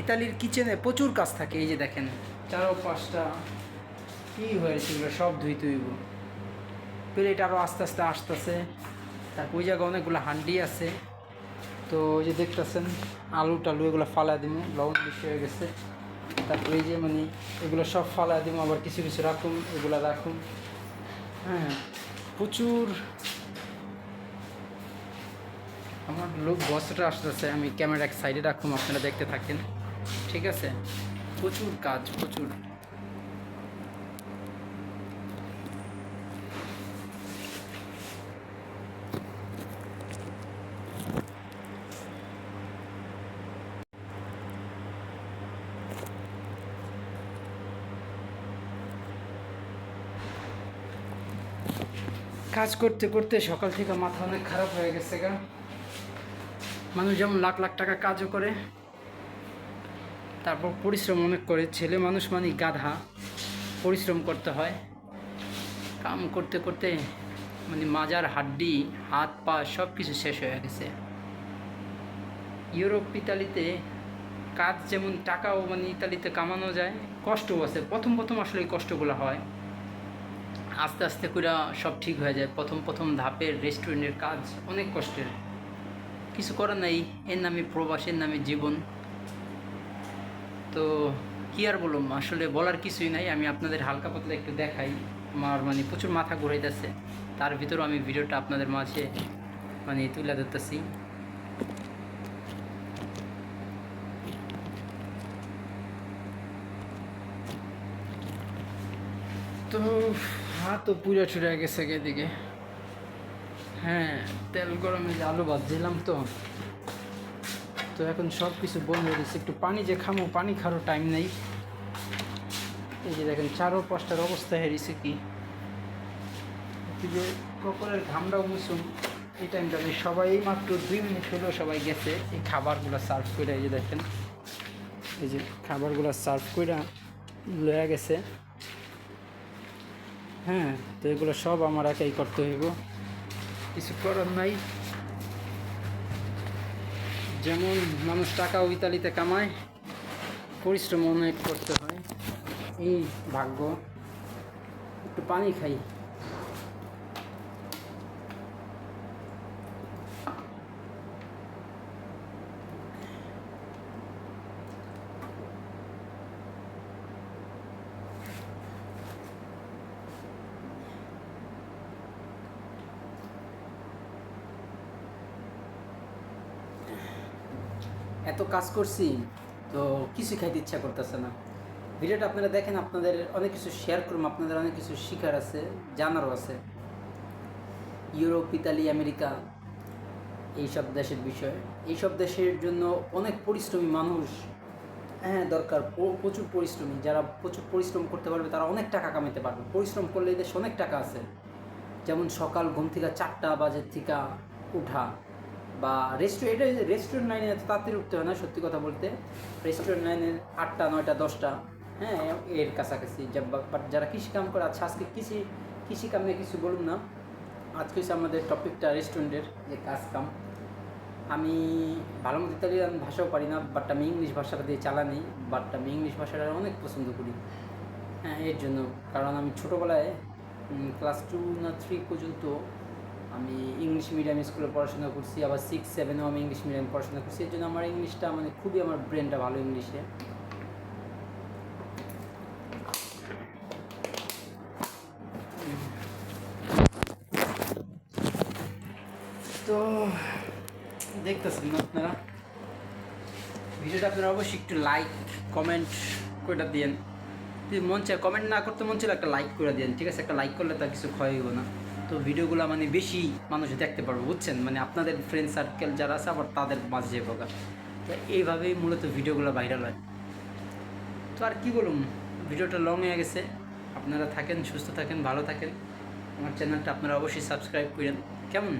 ইতালির কিচেনে প্রচুর কাজ থাকে, এই যে দেখেন। চারো পাঁচটা কী হয়েছে, এগুলো সব ধুই তুইব। প্লেট আরও আস্তে আস্তে আসতেছে। তারপর ওই জায়গায় অনেকগুলো হান্ডি আছে। তো ওই যে দেখতেছেন, আলু টালু এগুলো ফালা দিব লবণ বেশি হয়ে গেছে। তারপরে এই যে মানে এগুলো সব ফালা দিব আবার কিছু কিছু রাখুন, এগুলো রাখুন। হ্যাঁ প্রচুর। আমার লোক বস্ত্রটা আসতেছে, আমি ক্যামেরা এক সাইডে রাখুন, আপনারা দেখতে থাকেন। ঠিক আছে? প্রচুর কাজ প্রচুর। কাজ করতে করতে সকাল থেকে মাথা অনেক খারাপ হয়ে গেছে গা। মানুষ যেমন লাখ লাখ টাকা কাজও করে তারপর পরিশ্রম অনেক করে, ছেলে মানুষ মানে গাধা। পরিশ্রম করতে হয়। কাম করতে করতে মানে মাজার, হাড্ডি, হাত, পা সব কিছু শেষ হয়ে গেছে। ইউরোপ, ইতালিতে কাজ যেমন টাকাও মানে ইতালিতে কামানো যায়, কষ্টও আছে। প্রথম প্রথম আসলে এই কষ্টগুলো হয়। আস্তে আস্তে করে সব ঠিক হয়ে যায়। প্রথম প্রথম ধাপের রেস্টুরেন্টের কাজ অনেক কষ্টের। কিছু করার নাই, এর নামে প্রবাসের নামে জীবন। তো কি আর বললাম আসলে বলার কিছুই নাই। আমি আপনাদের হালকা পাতলা একটু দেখাই। আমার মানে প্রচুর মাথা ঘুরাইতেছে। তার ভিতরেও আমি ভিডিওটা আপনাদের মাঝে মানে তুলে ধরতেছি। তো হাত তো পুজো ছুটে গেছে এদিকে হ্যাঁ তেল গরমে আলু ভাজছিলাম তো। তো এখন সব কিছু বন্ধ হয়ে গেছে একটু পানি যে খামো, পানি খারো টাইম নেই। এই যে দেখেন, চারো পাঁচটার অবস্থা হেরিছে কি? যে কপালের ঘামটাও মুসুম এই টাইমটা সবাই মাত্র দুই মিনিট হলেও সবাই গেছে, এই খাবারগুলো সার্ভ করে, এই যে দেখেন, এই যে খাবারগুলো সার্ভ করে লয়ে গেছে। হ্যাঁ তো এগুলো সব আমার একাই করতে হইব। কিছু করার নাই। যেমন মানুষ টাকা ইতালিতে কামায় পরিশ্রম অনেক করতে হয়। এই ভাগ্য। একটু পানি খাই। এত কাজ করছি, তো কিছু খাইতে ইচ্ছা করতেছে না। ভিডিওটা আপনারা দেখেন, আপনাদের অনেক কিছু শেয়ার করুন আপনাদের অনেক কিছু শিখার আছে, জানারও আছে। ইউরোপ, ইতালি, আমেরিকা, এইসব দেশের বিষয়। এইসব দেশের জন্য অনেক পরিশ্রমী মানুষ হ্যাঁ দরকার প্রচুর পরিশ্রমী। যারা প্রচুর পরিশ্রম করতে পারবে, তারা অনেক টাকা কামাতে পারবে। পরিশ্রম করলে এই দেশে অনেক টাকা আছে। যেমন সকাল ঘুম থেকে চারটা বাজের থেকে উঠা। বা রেস্টুরেন্ট এটা রেস্টুরেন্ট লাইনে তাড়াতাড়ি উঠতে হয় না, সত্যি কথা বলতে। রেস্টুরেন্ট লাইনে আটটা, নয়টা, দশটা হ্যাঁ এর কাছাকাছি। বাট যারা কৃষি কাম করে আচ্ছা আজকে কৃষি কৃষি কাম নিয়ে কিছু বলুন না। আজকে হচ্ছে আমাদের টপিকটা রেস্টুরেন্টের যে কাজ কাম আমি ভালো মতো ইতালিয়ান ভাষাও পারি না বাট আমি ইংলিশ ভাষাটা দিয়ে চালানি বাট আমি ইংলিশ ভাষাটা অনেক পছন্দ করি। হ্যাঁ এর জন্য। কারণ আমি ছোটোবেলায় ক্লাস টু না থ্রি পর্যন্ত আমি ইংলিশ মিডিয়াম স্কুলে পড়াশোনা করছি, আবার সিক্স সেভেনেও আমি ইংলিশ মিডিয়াম পড়াশোনা করছি। এর জন্য আমার ইংলিশটা মানে খুবই আমার ব্রেনটা ভালো ইংলিশে তো দেখতেছেন আপনারা। ভিডিওটা আপনারা অবশ্যই একটু লাইক কমেন্ট করে দিয়েন। যদি মন চায় কমেন্ট না করতে মন চাইলে একটা লাইক করে দিন ঠিক আছে? একটা লাইক করলে তার কিছু ক্ষয় হইব না। তো ভিডিওগুলো মানে বেশি মানুষ দেখতে পারবে, বুঝছেন? মানে আপনাদের ফ্রেন্ড সার্কেল যারা আছে, আবার তাদের মাঝে প্রকার তো এইভাবেই মূলত ভিডিওগুলো ভাইরাল হয়। তো আর কী বলুন, ভিডিওটা লং হয়ে গেছে। আপনারা থাকেন, সুস্থ থাকেন, ভালো থাকেন। আমার চ্যানেলটা আপনারা অবশ্যই সাবস্ক্রাইব করেন। কেমন?